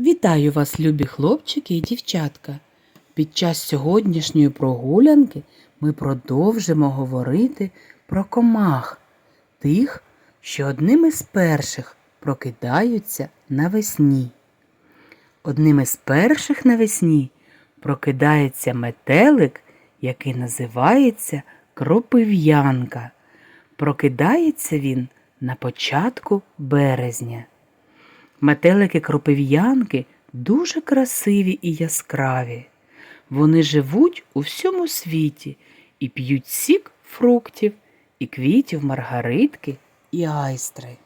Вітаю вас, любі хлопчики і дівчатка. Під час сьогоднішньої прогулянки ми продовжимо говорити про комах, тих, що одним із перших прокидаються навесні. Одним із перших навесні прокидається метелик, який називається кропив'янка. Прокидається він на початку березня. Метелики кропив'янки дуже красиві і яскраві. Вони живуть у всьому світі і п'ють сік фруктів і квітів маргаритки і айстри.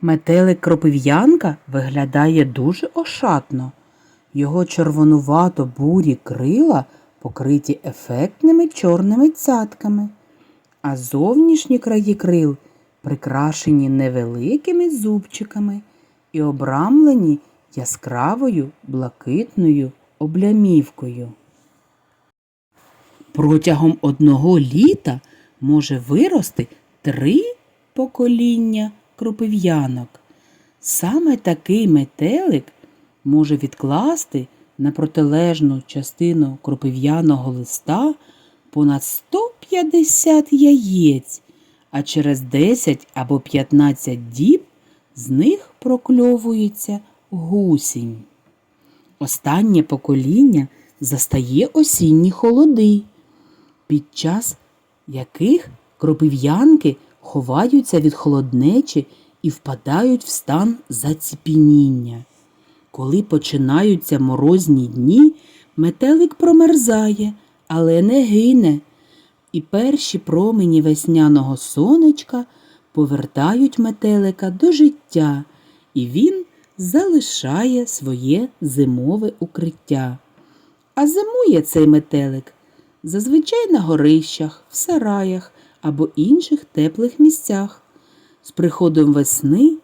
Метелик кропив'янка виглядає дуже ошатно. Його червонувато бурі крила покриті ефектними чорними цятками, а зовнішні краї крил прикрашені невеликими зубчиками і обрамлені яскравою блакитною облямівкою. Протягом одного літа може вирости три покоління кропив'янок. Саме такий метелик може відкласти на протилежну частину кропив'яного листа понад 150 яєць, а через 10 або 15 діб з них прокльовується гусінь. Останнє покоління застає осінні холоди, під час яких кропив'янки ховаються від холоднечі і впадають в стан заціпініння. Коли починаються морозні дні, метелик промерзає, але не гине, і перші промені весняного сонечка повертають метелика до життя, і він залишає своє зимове укриття. А зимує цей метелик зазвичай на горищах, в сараях або інших теплих місцях. З приходом весни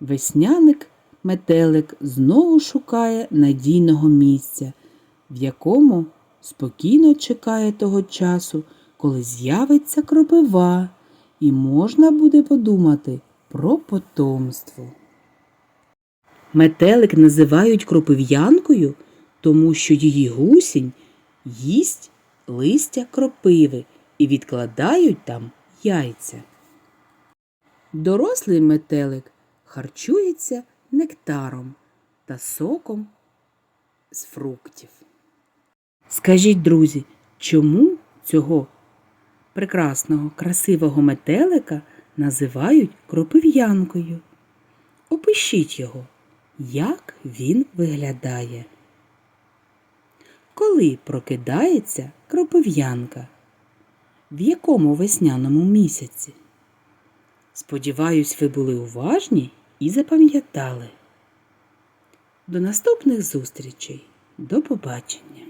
весняник метелик знову шукає надійного місця, в якому спокійно чекає того часу, коли з'явиться кропива, і можна буде подумати про потомство. Метелик називають кропив'янкою, тому що її гусінь їсть листя кропиви і відкладають там яйця. Дорослий метелик харчується нектаром та соком з фруктів. Скажіть, друзі, чому цього прекрасного, красивого метелика називають кропив'янкою? Опишіть його, як він виглядає. Коли прокидається кропив'янка? В якому весняному місяці? Сподіваюсь, ви були уважні і запам'ятали. До наступних зустрічей. До побачення!